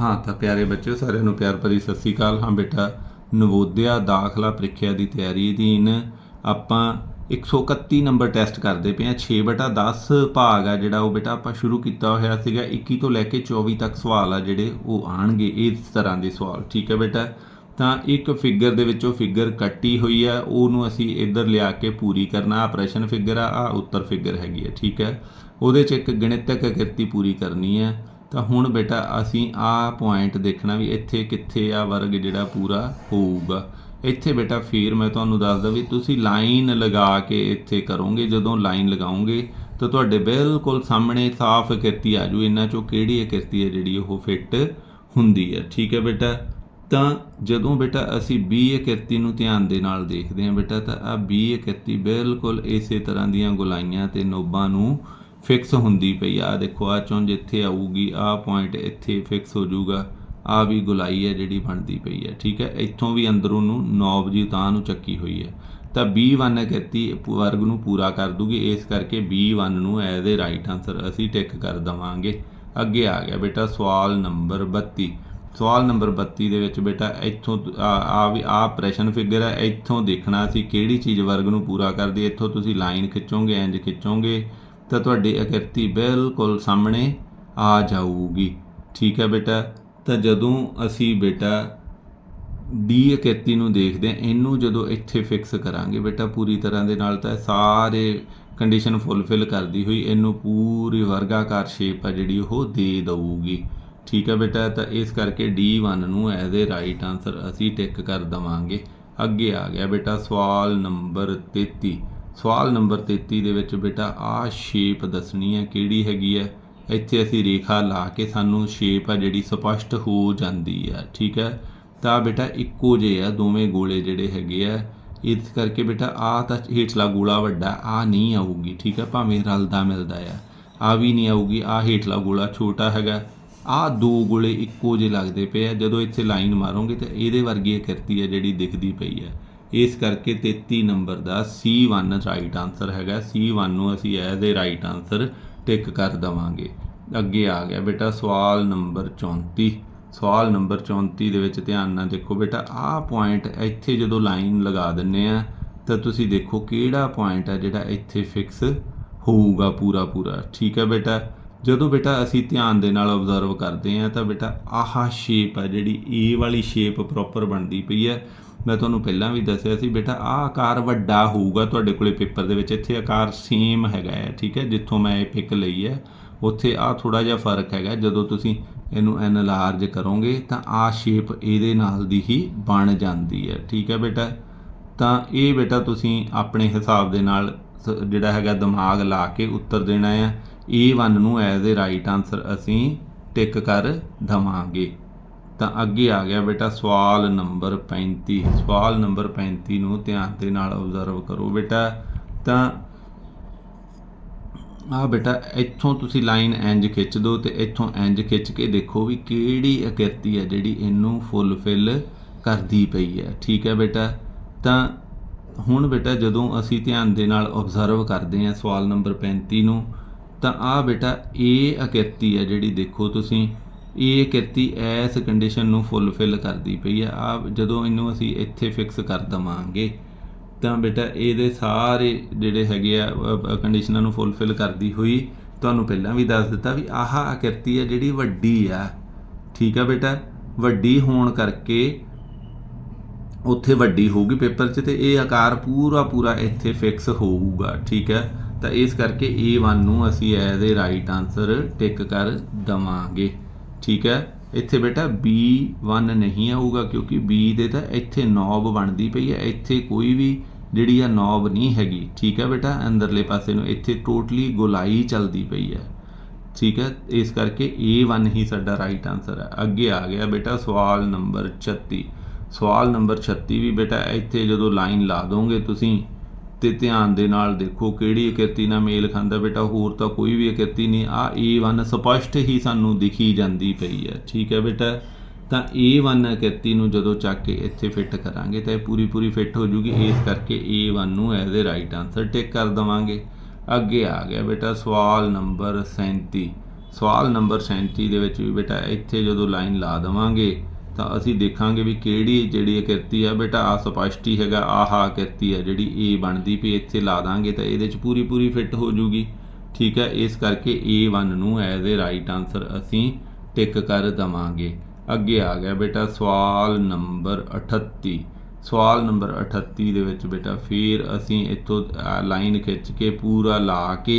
ਹਾਂ ਤਾਂ ਪਿਆਰੇ ਬੱਚਿਓ, ਸਾਰਿਆਂ ਨੂੰ ਪਿਆਰ ਭਰੀ ਸਤਿ ਸ੍ਰੀ ਅਕਾਲ। ਹਾਂ ਬੇਟਾ, ਨਵੋਦਿਆ ਦਾਖਲਾ ਪ੍ਰੀਖਿਆ ਦੀ ਤਿਆਰੀ ਅਧੀਨ ਆਪਾਂ 131 ਨੰਬਰ ਟੈਸਟ ਕਰਦੇ ਪਏ ਆ 6/10 ਭਾਗ ਆ ਜਿਹੜਾ ਉਹ ਬੇਟਾ ਆਪਾਂ ਸ਼ੁਰੂ ਕੀਤਾ ਹੋਇਆ ਸੀਗਾ। 21 ਤੋਂ ਲੈ ਕੇ 24 ਤੱਕ ਸਵਾਲ ਆ ਜਿਹੜੇ ਉਹ ਆਣਗੇ ਇਸ ਤਰ੍ਹਾਂ ਦੇ ਸਵਾਲ। ਠੀਕ ਹੈ ਬੇਟਾ? ਤਾਂ ਇੱਕ ਫਿਗਰ ਦੇ ਵਿੱਚੋਂ ਫਿਗਰ ਕੱਟੀ ਹੋਈ ਆ। ਉਹਨੂੰ ਅਸੀਂ ਇੱਧਰ ਲਿਆ ਕੇ ਪੂਰੀ ਕਰਨਾ। ਆ ਪ੍ਰਸ਼ਨ ਫਿਗਰ ਆ ਆ ਉੱਤਰ ਫਿਗਰ ਹੈਗੀ ਹੈ ਠੀਕ ਹੈ? ਉਹਦੇ ਚ ਇੱਕ ਗਣਿਤਕ ਕਿਰਤੀ ਪੂਰੀ ਕਰਨੀ ਹੈ। ਤਾਂ ਹੁਣ ਬੇਟਾ ਅਸੀਂ ਆ ਪੁਆਇੰਟ ਦੇਖਣਾ ਵੀ ਇੱਥੇ ਕਿੱਥੇ ਆ ਵਰਗ ਜਿਹੜਾ ਪੂਰਾ ਹੋਊਗਾ। ਇੱਥੇ ਬੇਟਾ ਫੇਰ ਮੈਂ ਤੁਹਾਨੂੰ ਦੱਸਦਾ ਵੀ ਤੁਸੀਂ ਲਾਈਨ ਲਗਾ ਕੇ ਇੱਥੇ ਕਰੋਗੇ, ਜਦੋਂ ਲਾਈਨ ਲਗਾਓਗੇ ਤਾਂ ਤੁਹਾਡੇ ਬਿਲਕੁਲ ਸਾਹਮਣੇ ਸਾਫ਼ ਕਿਰਤੀ ਆ ਜੂ ਇਹਨਾਂ ਚੋਂ ਕਿਹੜੀ ਕਿਰਤੀ ਹੈ ਜਿਹੜੀ ਉਹ ਫਿੱਟ ਹੁੰਦੀ ਹੈ। ਠੀਕ ਹੈ ਬੇਟਾ? ਤਾਂ ਜਦੋਂ ਬੇਟਾ ਅਸੀਂ 20 ਆਕ੍ਰਿਤੀ ਨੂੰ ਧਿਆਨ ਦੇ ਨਾਲ ਦੇਖਦੇ ਹਾਂ ਬੇਟਾ, ਤਾਂ ਆ 20 ਆਕ੍ਰਿਤੀ ਬਿਲਕੁਲ ਇਸੇ ਤਰ੍ਹਾਂ ਦੀਆਂ ਗੁਲਾਈਆਂ ਤੇ ਨੋਬਾਂ ਨੂੰ ਫਿਕਸ ਹੁੰਦੀ ਪਈ। ਆ ਦੇਖੋ ਆ ਚੁੰਝ ਇੱਥੇ ਆਊਗੀ ਆ ਪੁਆਇੰਟ ਇੱਥੇ ਫਿਕਸ ਹੋ ਜਾਊਗਾ। ਆ ਵੀ ਗੁਲਾਈ ਹੈ ਜਿਹੜੀ ਬਣਦੀ ਪਈ ਹੈ, ਠੀਕ ਹੈ? ਇੱਥੋਂ ਵੀ ਅੰਦਰੋਂ ਨੂੰ ਨੌਬ ਜੀ ਤਾਂ ਨੂੰ ਚੱਕੀ ਹੋਈ ਹੈ। ਤਾਂ B1 ਆਕ੍ਰਿਤੀ ਵਰਗ ਨੂੰ ਪੂਰਾ ਕਰ ਦੂਗੀ। ਇਸ ਕਰਕੇ B1 ਨੂੰ ਐਜ਼ ਏ ਰਾਈਟ ਆਨਸਰ ਅਸੀਂ ਟਿਕ ਕਰ ਦਵਾਂਗੇ। ਅੱਗੇ ਆ ਗਿਆ ਬੇਟਾ ਸਵਾਲ ਨੰਬਰ 32 ਸਵਾਲ ਨੰਬਰ 32 ਦੇ ਵਿੱਚ ਬੇਟਾ ਇੱਥੋਂ ਆ ਵੀ ਆ ਪ੍ਰੈਸ਼ਨ ਫਿਗਰ ਹੈ। ਇੱਥੋਂ ਦੇਖਣਾ ਸੀ ਕਿਹੜੀ ਚੀਜ਼ ਵਰਗ ਨੂੰ ਪੂਰਾ ਕਰਦੀ ਇੱਥੋਂ ਤੁਸੀਂ ਲਾਈਨ ਖਿੱਚੋਗੇ, ਇੰਜ ਖਿੱਚੋਗੇ। ਤਾਂ ਤੁਹਾਡੀ ਆਕ੍ਰਿਤੀ ਬਿਲਕੁਲ ਸਾਹਮਣੇ ਆ ਜਾਊਗੀ। ਠੀਕ ਹੈ ਬੇਟਾ? ਤਾਂ ਜਦੋਂ ਅਸੀਂ ਬੇਟਾ ਡੀ ਆਕ੍ਰਿਤੀ ਨੂੰ ਦੇਖਦੇ ਹਾਂ, ਇਹਨੂੰ ਜਦੋਂ ਇੱਥੇ ਫਿਕਸ ਕਰਾਂਗੇ ਬੇਟਾ ਪੂਰੀ ਤਰ੍ਹਾਂ ਦੇ ਨਾਲ, ਤਾਂ ਸਾਰੇ ਕੰਡੀਸ਼ਨ ਫੁੱਲਫਿਲ ਕਰਦੀ ਹੋਈ ਇਹਨੂੰ ਪੂਰੀ ਵਰਗਾਕਾਰ ਸ਼ੇਪ ਆ ਜਿਹੜੀ ਉਹ ਦੇ ਦਊਗੀ। ਠੀਕ ਹੈ ਬੇਟਾ? ਤਾਂ ਇਸ ਕਰਕੇ D1 ਨੂੰ ਐਜ਼ ਏ ਰਾਈਟ ਆਨਸਰ ਅਸੀਂ ਟਿਕ ਕਰ ਦਵਾਂਗੇ। ਅੱਗੇ ਆ ਗਿਆ ਬੇਟਾ ਸਵਾਲ ਨੰਬਰ 33 ਸਵਾਲ ਨੰਬਰ 33 ਦੇ ਵਿੱਚ, ਬੇਟਾ ਆ ਸ਼ੇਪ ਦੱਸਣੀ ਹੈ, ਕਿਹੜੀ ਹੈਗੀ ਹੈ? ਇੱਥੇ ਅਸੀਂ ਰੇਖਾ ਲਾ ਕੇ ਸਾਨੂੰ ਸ਼ੇਪ ਆ ਜਿਹੜੀ ਸਪਸ਼ਟ ਹੋ ਜਾਂਦੀ ਆ, ਠੀਕ ਹੈ? ਤਾਂ ਬੇਟਾ, ਇੱਕੋ ਜਿਹੇ ਆ, ਦੋਵੇਂ ਗੋਲੇ ਜਿਹੜੇ ਹੈਗੇ ਆ। ਇਸ ਕਰਕੇ ਬੇਟਾ ਆ ਤਾਂ ਹੇਠਲਾ ਗੋਲਾ ਵੱਡਾ ਆ ਨਹੀਂ ਆਊਗੀ, ਠੀਕ ਹੈ? ਭਾਵੇਂ ਰਲਦਾ ਮਿਲਦਾ ਆ। ਆ ਵੀ ਨਹੀਂ ਆਊਗੀ ਆ ਹੇਠਲਾ ਗੋਲਾ ਛੋਟਾ ਹੈਗਾ। ਆ ਦੋ ਗੋਲੇ ਇੱਕੋ ਜਿਹੇ ਲੱਗਦੇ ਪਏ ਆ, ਜਦੋਂ ਇੱਥੇ ਲਾਈਨ ਮਾਰੋਗੇ ਤਾਂ ਇਹਦੇ ਵਰਗੀ ਆਕ੍ਰਿਤੀ ਹੈ ਜਿਹੜੀ ਦਿਖਦੀ ਪਈ ਹੈ ਇਸ ਕਰਕੇ 33 ਨੰਬਰ ਦਾ C1 ਰਾਈਟ ਆਨਸਰ ਹੈਗਾ। C1 ਨੂੰ ਅਸੀਂ as a right answer tick ਕਰ ਦਵਾਂਗੇ। ਅੱਗੇ ਆ ਗਿਆ ਬੇਟਾ ਸਵਾਲ ਨੰਬਰ 34 ਸਵਾਲ ਨੰਬਰ 34 ਦੇ ਵਿੱਚ ਧਿਆਨ ਨਾਲ ਦੇਖੋ ਬੇਟਾ, ਆਹ ਪੁਆਇੰਟ ਇੱਥੇ ਜਦੋਂ ਲਾਈਨ ਲਗਾ ਦਿੰਨੇ ਆ, ਤਾਂ ਤੁਸੀਂ ਦੇਖੋ ਕਿਹੜਾ ਪੁਆਇੰਟ ਹੈ ਜਿਹੜਾ ਇੱਥੇ ਫਿਕਸ ਹੋਊਗਾ ਪੂਰਾ ਪੂਰਾ। ਠੀਕ ਹੈ ਬੇਟਾ? ਜਦੋਂ ਬੇਟਾ ਅਸੀਂ ਧਿਆਨ ਦੇ ਨਾਲ ਆਬਜ਼ਰਵ ਕਰਦੇ ਆ ਤਾਂ ਬੇਟਾ ਆਹ ਸ਼ੇਪ ਹੈ ਜਿਹੜੀ ਇਹ ਵਾਲੀ ਸ਼ੇਪ ਪ੍ਰੋਪਰ ਬਣਦੀ ਪਈ ਹੈ। ਮੈਂ ਤੁਹਾਨੂੰ ਪਹਿਲਾਂ ਵੀ ਦੱਸਿਆ ਸੀ, ਬੇਟਾ, ਆਹ ਆਕਾਰ ਵੱਡਾ ਹੋਊਗਾ ਤੁਹਾਡੇ ਕੋਲੇ ਪੇਪਰ ਦੇ ਵਿੱਚ। ਇੱਥੇ ਆਕਾਰ ਸੇਮ ਹੈਗਾ ਹੈ, ਠੀਕ ਹੈ? ਜਿੱਥੋਂ ਮੈਂ ਇਹ ਪਿਕ ਲਈ ਹੈ, ਉੱਥੇ ਆ ਥੋੜਾ ਜਿਹਾ ਫ਼ਰਕ ਹੈਗਾ। ਜਦੋਂ ਤੁਸੀਂ ਇਹਨੂੰ ਐਨਲਾਰਜ ਕਰੋਗੇ, ਤਾਂ ਆ ਸ਼ੇਪ ਇਹਦੇ ਨਾਲ ਦੀ ਹੀ ਬਣ ਜਾਂਦੀ ਹੈ, ਠੀਕ ਹੈ ਬੇਟਾ? ਤਾਂ ਇਹ ਬੇਟਾ ਤੁਸੀਂ ਆਪਣੇ ਹਿਸਾਬ ਦੇ ਨਾਲ ਸ- ਜਿਹੜਾ ਹੈਗਾ ਦਿਮਾਗ ਲਾ ਕੇ ਉੱਤਰ ਦੇਣਾ ਹੈ। A1 ਨੂੰ ਐਜ਼ ਏ ਰਾਈਟ ਆਨਸਰ ਅਸੀਂ ਟਿਕ ਕਰ ਦਵਾਂਗੇ। ਤਾਂ ਅੱਗੇ ਆ ਗਿਆ ਬੇਟਾ, ਸਵਾਲ ਨੰਬਰ 35 ਸਵਾਲ ਨੰਬਰ 35 ਨੂੰ ਧਿਆਨ ਦੇ ਨਾਲ ਆਬਜ਼ਰਵ ਕਰੋ ਬੇਟਾ। ਤਾਂ ਆ ਬੇਟਾ, ਇੱਥੋਂ ਤੁਸੀਂ ਲਾਈਨ ਇੰਜ ਖਿੱਚ ਦਿਓ ਤੇ ਇੱਥੋਂ ਇੰਜ ਖਿੱਚ ਕੇ ਦੇਖੋ ਵੀ ਕਿਹੜੀ ਅਕਿਰਤੀ ਹੈ ਜਿਹੜੀ ਇਹਨੂੰ ਫੁੱਲਫਿਲ ਕਰਦੀ ਪਈ ਹੈ। ਠੀਕ ਹੈ ਬੇਟਾ? ਤਾਂ ਹੁਣ ਬੇਟਾ ਜਦੋਂ ਅਸੀਂ ਧਿਆਨ ਦੇ ਨਾਲ ਆਬਜ਼ਰਵ ਕਰਦੇ ਹਾਂ ਸਵਾਲ ਨੰਬਰ 35 ਨੂੰ, ਤਾਂ ਆ ਬੇਟਾ, ਇਹ ਅਕਿਰਤੀ ਹੈ ਜਿਹੜੀ ਦੇਖੋ ਤੁਸੀਂ। ਇਹ ਕਿਰਤੀ ਐਸ ਕੰਡੀਸ਼ਨ ਨੂੰ ਫੁੱਲਫਿਲ ਕਰਦੀ ਪਈ ਹੈ ਆ ਜਦੋਂ ਇਹਨੂੰ ਅਸੀਂ ਇੱਥੇ ਫਿਕਸ ਕਰ ਦਵਾਂਗੇ, ਤਾਂ ਬੇਟਾ ਇਹਦੇ ਸਾਰੇ ਜਿਹੜੇ ਹੈਗੇ ਆ ਕੰਡੀਸ਼ਨਾਂ ਨੂੰ ਫੁੱਲਫਿਲ ਕਰਦੀ ਹੋਈ ਤੁਹਾਨੂੰ ਪਹਿਲਾਂ ਵੀ ਦੱਸ ਦਿੱਤਾ ਵੀ ਆਹ ਆਕ੍ਰਿਤੀ ਹੈ ਜਿਹੜੀ ਵੱਡੀ ਆ। ਠੀਕ ਆ ਬੇਟਾ? ਵੱਡੀ ਹੋਣ ਕਰਕੇ ਉੱਥੇ ਵੱਡੀ ਹੋਊਗੀ ਪੇਪਰ 'ਚ ਤੇ ਇਹ ਆਕਾਰ ਪੂਰਾ ਪੂਰਾ ਇੱਥੇ ਫਿਕਸ ਹੋਊਗਾ। ਠੀਕ ਹੈ ਤਾਂ ਇਸ ਕਰਕੇ A1 ਨੂੰ ਅਸੀਂ as a right answer tick ਕਰ ਦਵਾਂਗੇ। ਠੀਕ ਹੈ? ਇੱਥੇ ਬੇਟਾ B1 ਨਹੀਂ ਆਊਗਾ ਕਿਉਂਕਿ B ਦੇ ਤਾਂ ਇੱਥੇ ਨੌਬ ਬਣਦੀ ਪਈ ਹੈ। ਇੱਥੇ ਕੋਈ ਵੀ ਜਿਹੜੀ ਆ ਨੌਬ ਨਹੀਂ ਹੈਗੀ। ਠੀਕ ਹੈ ਬੇਟਾ? ਅੰਦਰਲੇ ਪਾਸੇ ਨੂੰ ਇੱਥੇ ਟੋਟਲੀ ਗੋਲਾਈ ਚੱਲਦੀ ਪਈ ਹੈ। ਠੀਕ ਹੈ? ਇਸ ਕਰਕੇ A1 ਹੀ ਸਾਡਾ ਰਾਈਟ ਆਨਸਰ ਹੈ। ਅੱਗੇ ਆ ਗਿਆ ਬੇਟਾ ਸਵਾਲ ਨੰਬਰ 36 ਸਵਾਲ ਨੰਬਰ 36 ਵੀ ਬੇਟਾ ਇੱਥੇ ਜਦੋਂ ਲਾਈਨ ਲਾ ਦੋਗੇ ਤੁਸੀਂ ਤੇ ਧਿਆਨ ਦੇ ਨਾਲ ਦੇਖੋ ਕਿਹੜੀ ਆਕ੍ਰਿਤੀ ਨਾਲ ਮੇਲ ਖਾਂਦਾ ਬੇਟਾ, ਹੋਰ ਤਾਂ ਕੋਈ ਵੀ ਆਕ੍ਰਿਤੀ ਨਹੀਂ। ਆ A1 ਸਪਸ਼ਟ ਹੀ ਸਾਨੂੰ ਦਿਖੀ ਜਾਂਦੀ ਪਈ ਹੈ। ਠੀਕ ਹੈ ਬੇਟਾ? ਤਾਂ A1 ਆਕ੍ਰਿਤੀ ਨੂੰ ਜਦੋਂ ਚੱਕ ਕੇ ਇੱਥੇ ਫਿੱਟ ਕਰਾਂਗੇ ਤਾਂ ਇਹ ਪੂਰੀ ਪੂਰੀ ਫਿੱਟ ਹੋ ਜੂਗੀ। ਇਸ ਕਰਕੇ A1 ਨੂੰ as a right answer tick ਕਰ ਦਵਾਂਗੇ। ਅੱਗੇ ਆ ਗਿਆ ਬੇਟਾ ਸਵਾਲ ਨੰਬਰ 37 ਸਵਾਲ ਨੰਬਰ 37 ਦੇ ਵਿੱਚ ਵੀ ਬੇਟਾ ਇੱਥੇ ਜਦੋਂ ਲਾਈਨ ਲਾ ਦੇਵਾਂਗੇ ਤਾਂ ਅਸੀਂ ਦੇਖਾਂਗੇ ਵੀ ਕਿਹੜੀ ਜਿਹੜੀ ਕਿਰਤੀ ਆ, ਬੇਟਾ ਆ ਸਪਸ਼ਟ ਹੈਗਾ, ਆਹ ਕਿਰਤੀ ਆ, ਜਿਹੜੀ ਏ ਬਣਦੀ ਵੀ ਇੱਥੇ ਲਾ ਦਾਂਗੇ ਤਾਂ ਇਹਦੇ ਚ ਪੂਰੀ ਪੂਰੀ ਫਿੱਟ ਹੋ ਜੂਗੀ। ਠੀਕ ਹੈ ਇਸ ਕਰਕੇ A1 ਨੂੰ ਐਜ਼ ਅ ਰਾਈਟ ਆਨਸਰ ਅਸੀਂ ਟਿਕ ਕਰ ਦਵਾਂਗੇ। ਅੱਗੇ ਆ ਗਿਆ ਬੇਟਾ ਸਵਾਲ ਨੰਬਰ 38 ਸਵਾਲ ਨੰਬਰ 38 ਦੇ ਵਿੱਚ ਬੇਟਾ ਫਿਰ ਅਸੀਂ ਇੱਥੋਂ ਲਾਈਨ ਖਿੱਚ ਕੇ ਪੂਰਾ ਲਾ ਕੇ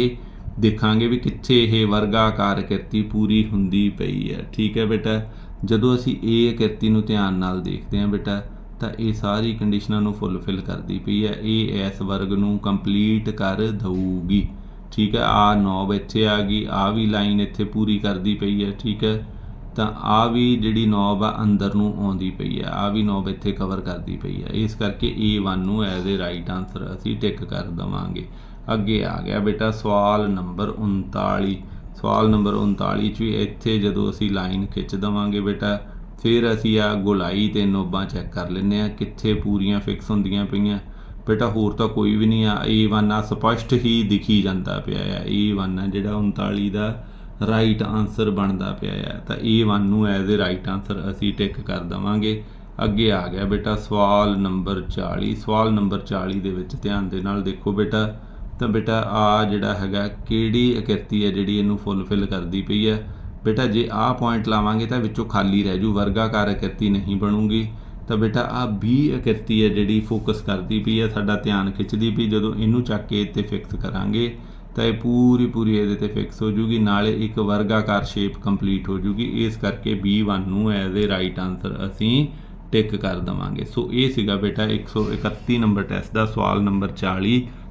ਦੇਖਾਂਗੇ ਵੀ ਕਿੱਥੇ ਇਹ ਵਰਗਾਕਾਰ ਕਿਰਤੀ ਪੂਰੀ ਹੁੰਦੀ ਪਈ ਹੈ। ਠੀਕ ਹੈ ਬੇਟਾ? ਜਦੋਂ ਅਸੀਂ ਇਹ ਆਕ੍ਰਿਤੀ ਨੂੰ ਧਿਆਨ ਨਾਲ ਦੇਖਦੇ ਹਾਂ ਬੇਟਾ, ਤਾਂ ਇਹ ਸਾਰੀ ਕੰਡੀਸ਼ਨਾਂ ਨੂੰ ਫੁੱਲਫਿਲ ਕਰਦੀ ਪਈ ਹੈ। ਇਹ ਇਸ ਵਰਗ ਨੂੰ ਕੰਪਲੀਟ ਕਰ ਦਊਗੀ। ਠੀਕ ਹੈ ਆ 9 ਇੱਥੇ ਆ ਗਈ ਆ ਵੀ ਲਾਈਨ ਇੱਥੇ ਪੂਰੀ ਕਰਦੀ ਪਈ ਹੈ, ਠੀਕ ਹੈ। ਤਾਂ ਆ ਵੀ ਜਿਹੜੀ ਨੌਬ ਆ, ਅੰਦਰ ਨੂੰ ਆਉਂਦੀ ਪਈ ਹੈ ਆ ਵੀ ਨੌਬ ਇੱਥੇ ਕਵਰ ਕਰਦੀ ਪਈ ਹੈ। ਇਸ ਕਰਕੇ A1 ਨੂੰ ਐਜ਼ ਅ ਰਾਈਟ ਆਨਸਰ ਅਸੀਂ ਟਿਕ ਕਰ ਦਵਾਂਗੇ। ਅੱਗੇ ਆ ਗਿਆ ਬੇਟਾ, ਸਵਾਲ ਨੰਬਰ 39 ਸਵਾਲ ਨੰਬਰ 39 ਚ ਵੀ ਇੱਥੇ ਜਦੋਂ ਅਸੀਂ ਲਾਈਨ ਖਿੱਚ ਦਵਾਂਗੇ ਬੇਟਾ, ਫਿਰ ਅਸੀਂ ਆ ਗੋਲਾਈ ਤੇ ਨੋਬਾਂ ਚੈੱਕ ਕਰ ਲੈਂਦੇ ਆ ਕਿੱਥੇ ਪੂਰੀਆਂ ਫਿਕਸ ਹੁੰਦੀਆਂ ਪਈਆਂ। ਬੇਟਾ, ਹੋਰ ਤਾਂ ਕੋਈ ਵੀ ਨਹੀਂ ਆ A1 ਆ ਸਪਸ਼ਟ ਹੀ ਦਿਖੀ ਜਾਂਦਾ ਪਿਆ ਆ। A1 ਆ ਜਿਹੜਾ 39 ਦਾ ਰਾਈਟ ਆਨਸਰ ਬਣਦਾ ਪਿਆ ਆ। ਤਾਂ A1 ਨੂੰ ਐਜ਼ ਅ ਰਾਈਟ ਆਨਸਰ ਅਸੀਂ ਟਿਕ ਕਰ ਦਵਾਂਗੇ। ਅੱਗੇ ਆ ਗਿਆ ਬੇਟਾ ਸਵਾਲ ਨੰਬਰ 40 ਸਵਾਲ ਨੰਬਰ 40 ਦੇ ਵਿੱਚ ਧਿਆਨ ਦੇ ਨਾਲ ਦੇਖੋ ਬੇਟਾ ਤਾਂ ਬੇਟਾ ਆ ਜਿਹੜਾ ਹੈਗਾ ਕਿਹੜੀ ਆਕ੍ਰਿਤੀ ਹੈ ਜਿਹੜੀ ਇਹਨੂੰ ਫੁੱਲਫਿਲ ਕਰਦੀ ਪਈ ਹੈ? ਬੇਟਾ ਜੇ ਆਹ ਪੁਆਇੰਟ ਲਾਵਾਂਗੇ ਤਾਂ ਵਿੱਚੋਂ ਖਾਲੀ ਰਹਿ ਜੂ, ਵਰਗਾਕਾਰ ਆਕ੍ਰਿਤੀ ਨਹੀਂ ਬਣੂਗੀ। ਤਾਂ ਬੇਟਾ ਆ 20 ਆਕ੍ਰਿਤੀ ਹੈ ਜਿਹੜੀ ਫੋਕਸ ਕਰਦੀ ਪਈ ਹੈ, ਸਾਡਾ ਧਿਆਨ ਖਿੱਚਦੀ ਪਈ, ਜਦੋਂ ਇਹਨੂੰ ਚੱਕ ਕੇ ਇੱਥੇ ਫਿਕਸ ਕਰਾਂਗੇ, ਤਾਂ ਇਹ ਪੂਰੀ ਪੂਰੀ ਇਹਦੇ ਤੇ ਫਿਕਸ ਹੋ ਜੂਗੀ, ਨਾਲੇ ਇੱਕ ਵਰਗਾਕਾਰ ਸ਼ੇਪ ਕੰਪਲੀਟ ਹੋ ਜੂਗੀ। ਇਸ ਕਰਕੇ B1 ਨੂੰ ਐਜ਼ ਅ ਰਾਈਟ ਆਨਸਰ ਅਸੀਂ ਟਿਕ ਕਰ ਦਵਾਂਗੇ। ਸੋ ਇਹ ਸੀਗਾ ਬੇਟਾ 131 ਨੰਬਰ ਟੈਸਟ ਦਾ ਸਵਾਲ ਨੰਬਰ 40